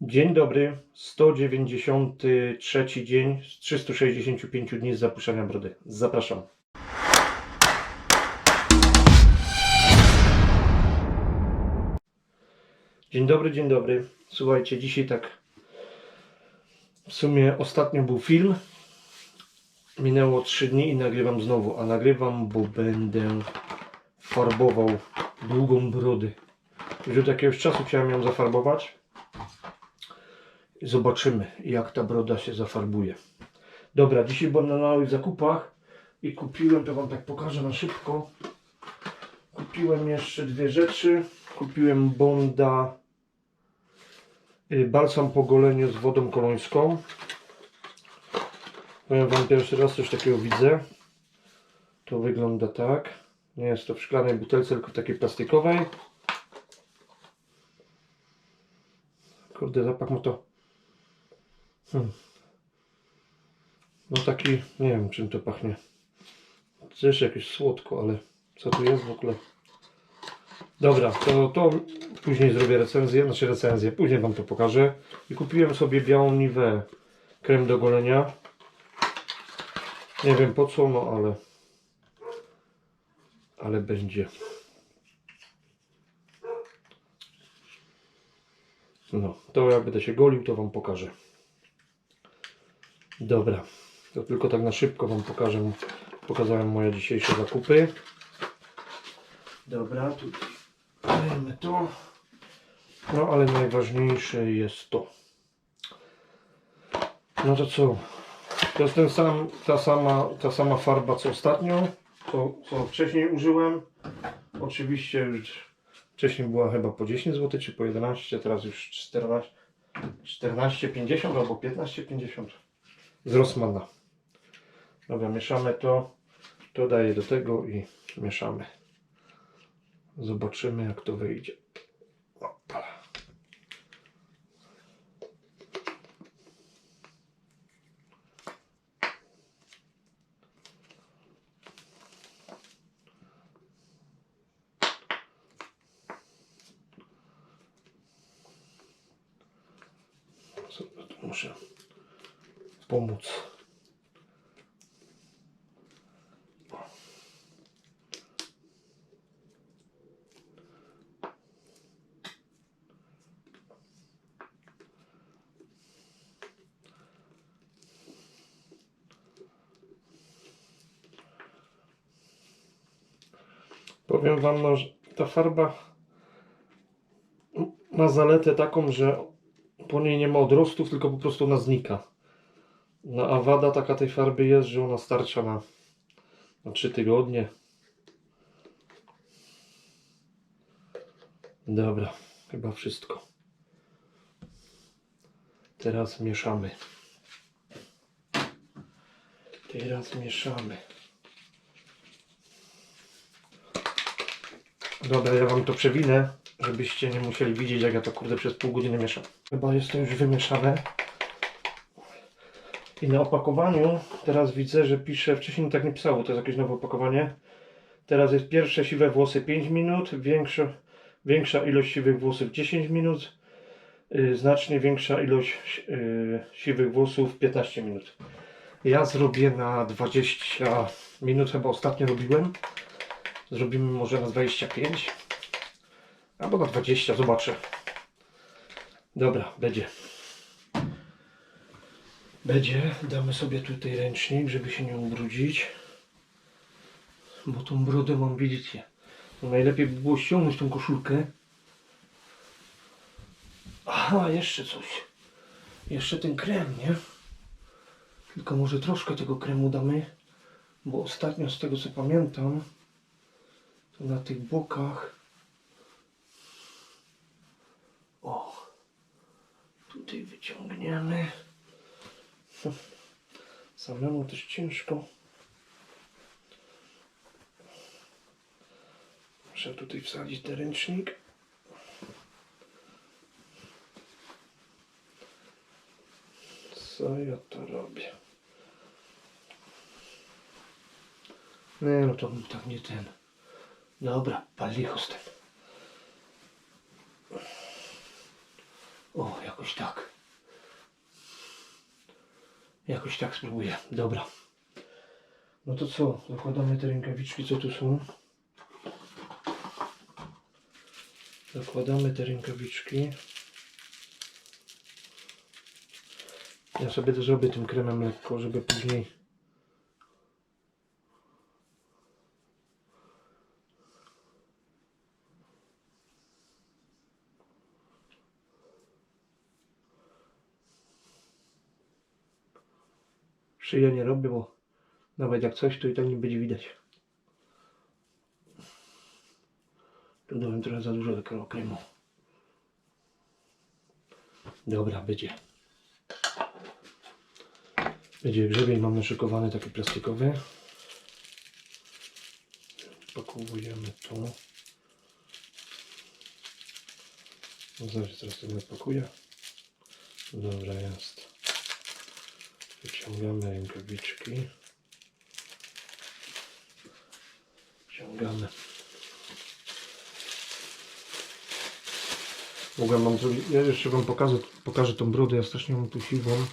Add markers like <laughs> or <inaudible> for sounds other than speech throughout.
Dzień dobry, 193 dzień z 365 dni z zapuszczania brody. Zapraszam. Dzień dobry, dzień dobry. Słuchajcie, dzisiaj tak w sumie ostatnio był film. Minęło 3 dni i nagrywam znowu, a nagrywam, bo będę farbował długą brodę. Już od jakiegoś czasu chciałem ją zafarbować. Zobaczymy, jak ta broda się zafarbuje. Dobra, dzisiaj byłem na małych zakupach i kupiłem, to Wam tak pokażę na szybko. Kupiłem jeszcze dwie rzeczy. Kupiłem Bonda y, balsam po goleniu z wodą kolońską. Powiem Wam pierwszy raz coś takiego widzę. To wygląda tak. Nie jest to w szklanej butelce, tylko w takiej plastikowej. Kurde, zapach ma to. Hmm. No taki, nie wiem czym to pachnie. Też jakieś słodko, ale co tu jest w ogóle? Dobra, to, to później zrobię recenzję, znaczy recenzję, później Wam to pokażę. I kupiłem sobie białą Nivea krem do golenia. Nie wiem po co, no ale ale będzie. No, to jak będę się golił, to Wam pokażę. Dobra, to tylko tak na szybko Wam pokażę. Pokazałem moje dzisiejsze zakupy. Dobra, tu dajemy to. No, ale najważniejsze jest to. No to co? To jest ten sam, ta sama, ta sama farba co ostatnio, co, co wcześniej użyłem. Oczywiście już wcześniej była chyba po 10 zł czy po 11, teraz już 14, 14,50 albo 15,50 z Rossmana. Dobra, mieszamy to, to daję do tego i mieszamy. Zobaczymy jak to wyjdzie. Tu muszę pomóc. Powiem Wam, no, że ta farba ma zaletę taką, że po niej nie ma odrostów, tylko po prostu ona znika. No a wada taka tej farby jest, że ona starcza na, na 3 tygodnie. Dobra, chyba wszystko. Teraz mieszamy. Teraz mieszamy. Dobra, ja wam to przewinę, żebyście nie musieli widzieć, jak ja to kurde przez pół godziny mieszam. Chyba jest to już wymieszane. I na opakowaniu teraz widzę, że pisze, wcześniej tak nie pisało, to jest jakieś nowe opakowanie. Teraz jest pierwsze siwe włosy 5 minut, większa, większa ilość siwych włosów 10 minut, yy, znacznie większa ilość yy, siwych włosów 15 minut. Ja zrobię na 20 minut, chyba ostatnio robiłem. Zrobimy może na 25 albo na 20, zobaczę. Dobra, będzie. Będzie. Damy sobie tutaj ręcznik, żeby się nie ubrudzić. Bo tą brodę mam, widzicie. To najlepiej by było ściągnąć tą koszulkę. Aha, jeszcze coś. Jeszcze ten krem, nie? Tylko może troszkę tego kremu damy. Bo ostatnio, z tego co pamiętam, to na tych bokach. O, tutaj wyciągniemy. Samemu też ciężko. Muszę tutaj wsadzić ten ręcznik. Co ja to robię? Nie no to tak nie ten. Dobra, pal licho z tym. O, jakoś tak. Jakoś tak spróbuję. Dobra. No to co? Zakładamy te rękawiczki, co tu są. Zakładamy te rękawiczki. Ja sobie to zrobię tym kremem lekko, żeby później szyję nie robię, bo nawet jak coś, to i tak nie będzie widać. Tu dałem trochę za dużo takiego kremu. Dobra, będzie. Będzie grzebień, mamy szykowany taki plastikowy. Pakujemy to. No zaraz, teraz to pakuję. Dobra, jest. Wyciągamy rękawiczki. Wciągamy. Mogłem wam zrobić, ja jeszcze wam pokażę, pokażę tą brodę, ja strasznie mam tu siwą.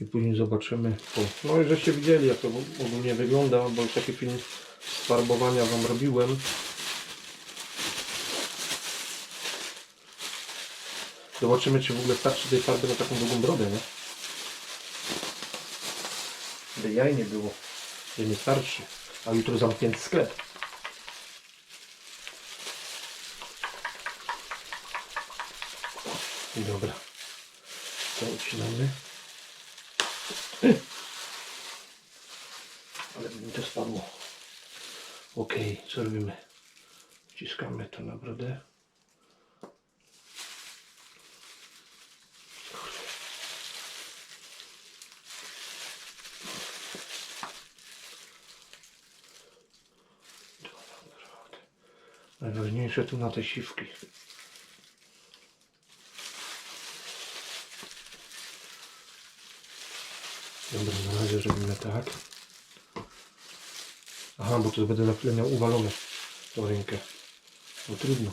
I później zobaczymy. O, no i żeście widzieli jak to ogólnie wygląda, bo już taki film farbowania wam robiłem. Zobaczymy czy w ogóle starczy tej farby na taką długą brodę, nie? By jaj nie było, że nie starczy. A jutro zamknięty sklep. Dobra. To ucinamy. Ale by mi to spadło. Ok, co robimy? Wciskamy to na brodę. Najważniejsze tu na te siwki. Dobra, na razie robimy tak. Aha, bo tu będę na chwilę miał uwalone tą rękę. No trudno.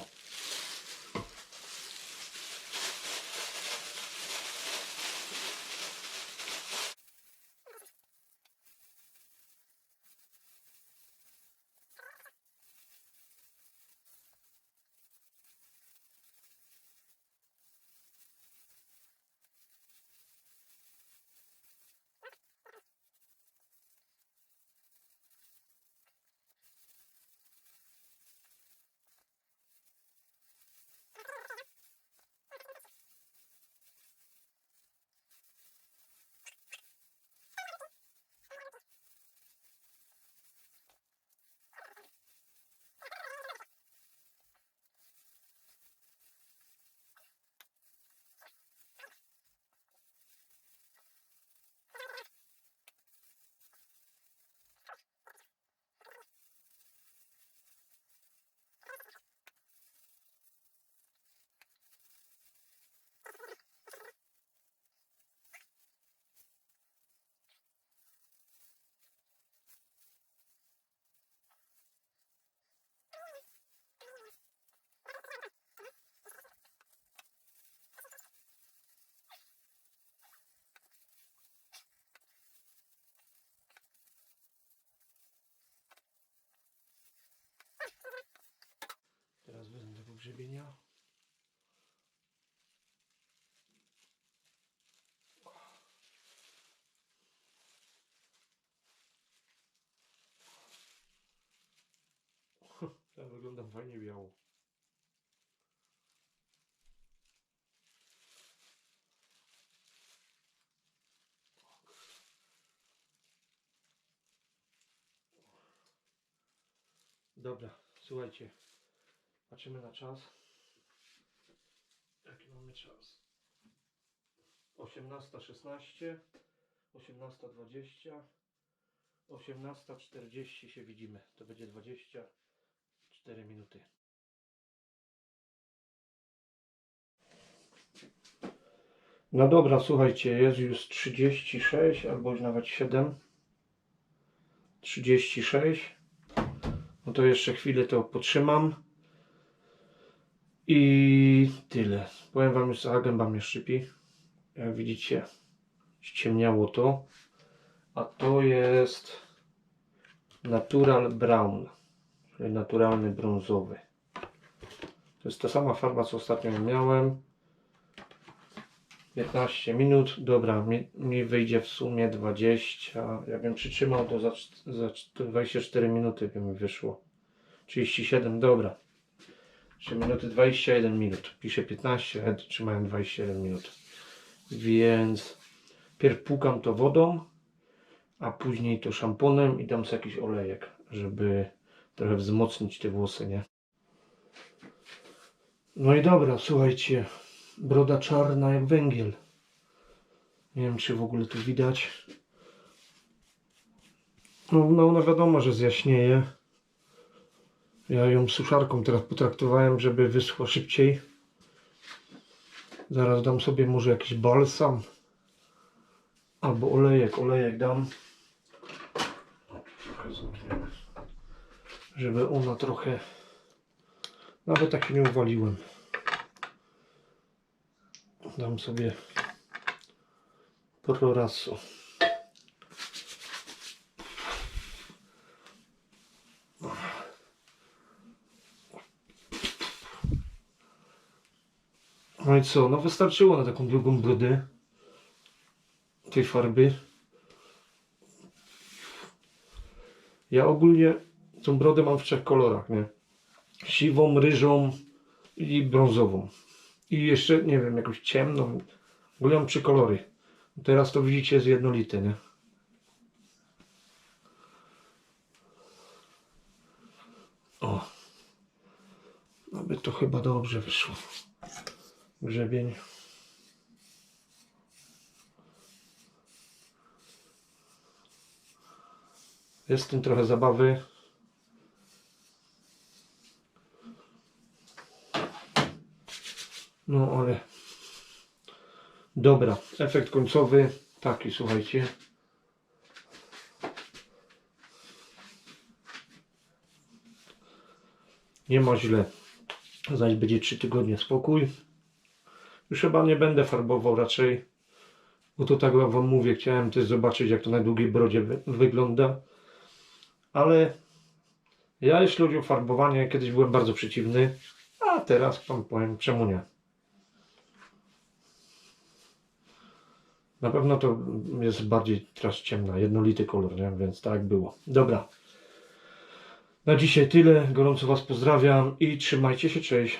Teraz wezmę tego grzebienia. <laughs> Tak wygląda fajnie biało. Dobra, słuchajcie. Patrzymy na czas. Jaki mamy czas? 18.16, 18.20, 18.40 się widzimy. To będzie 24 minuty. No dobra, słuchajcie, jest już 36 albo już nawet 7. 36. No to jeszcze chwilę to potrzymam. I tyle. Powiem wam cała gęba mnie szczypi. Jak widzicie, ściemniało to. A to jest Natural Brown, czyli naturalny brązowy. To jest ta sama farba, co ostatnio miałem. 15 minut. Dobra, mi, mi wyjdzie w sumie 20. Jakbym przytrzymał, to za, za 24 minuty by mi wyszło. 37, dobra. 3 minuty 21 minut. Piszę 15, a trzymałem 21 minut. Więc pierw płukam to wodą, a później to szamponem i dam sobie jakiś olejek, żeby trochę wzmocnić te włosy, nie? No i dobra, słuchajcie. Broda czarna jak węgiel. Nie wiem, czy w ogóle tu widać. No, no, no wiadomo, że zjaśnieje. Ja ją suszarką teraz potraktowałem, żeby wyschła szybciej. Zaraz dam sobie może jakiś balsam. Albo olejek, olejek dam. Żeby ona trochę... Nawet tak nie uwaliłem. Dam sobie Proraso. No i co? No wystarczyło na taką długą brodę tej farby. Ja ogólnie tą brodę mam w trzech kolorach, nie? Siwą, ryżą i brązową. I jeszcze, nie wiem, jakąś ciemną. W ogóle mam trzy kolory. Teraz to widzicie jest jednolite, nie? O. Aby to chyba dobrze wyszło. Grzebień. Jest w tym trochę zabawy. No ale dobra, efekt końcowy taki, słuchajcie. Nie ma źle. Zaś będzie 3 tygodnie spokój. Już chyba nie będę farbował raczej. Bo to tak wam mówię, chciałem też zobaczyć jak to na długiej brodzie wy wygląda. Ale ja jeśli chodzi o farbowanie, kiedyś byłem bardzo przeciwny. A teraz wam powiem czemu nie. Na pewno to jest bardziej teraz ciemna, jednolity kolor, nie? więc tak było. Dobra. Na dzisiaj tyle. Gorąco Was pozdrawiam i trzymajcie się. Cześć.